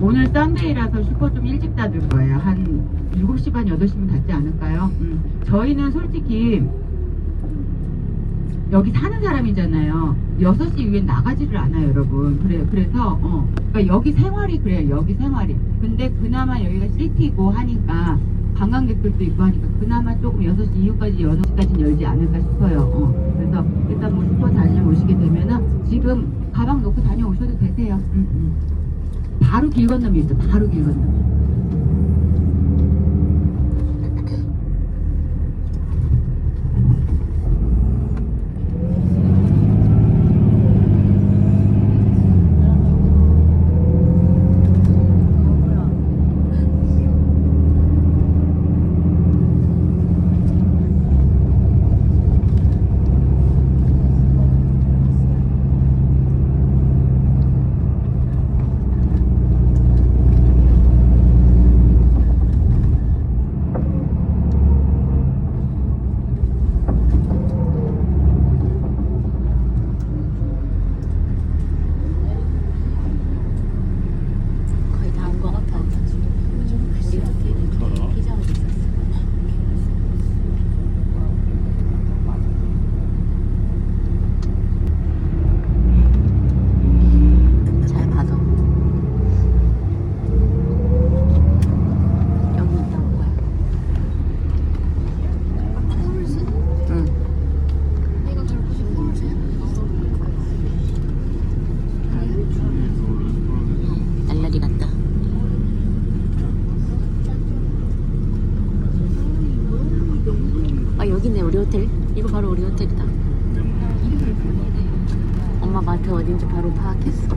오늘 썬데이라서 슈퍼 좀 일찍 닫을 거예요. 한 7시 반, 8시면 닫지 않을까요? 음. 저희는 솔직히 여기 사는 사람이잖아요. 6시 이후에 나가지를 않아요, 여러분. 그래, 그래서, 어. 그러니까 여기 생활이 그래요, 여기 생활이. 근데 그나마 여기가 시티고 하니까, 관광객들도 있고 하니까, 그나마 조금 6시 이후까지, 6시까지는 열지 않을까 싶어요. 어. 그래서 일단 뭐 슈퍼 다녀오시게 되면은, 지금 가방 놓고 다녀오셔도 되세요. 바로 길 건너면 있어, 바로 길 건너. 거의 다 온 것 같아. 우리 호텔에 피자 어디 있었어? 잘 봐도 여기 있다고 거야. 응. 내가 가고 싶은 곳에 날라리 같다. 아 여기네 우리 호텔. 이거 바로 우리 호텔이다. 엄마 마트 어딘지 바로 파악했어.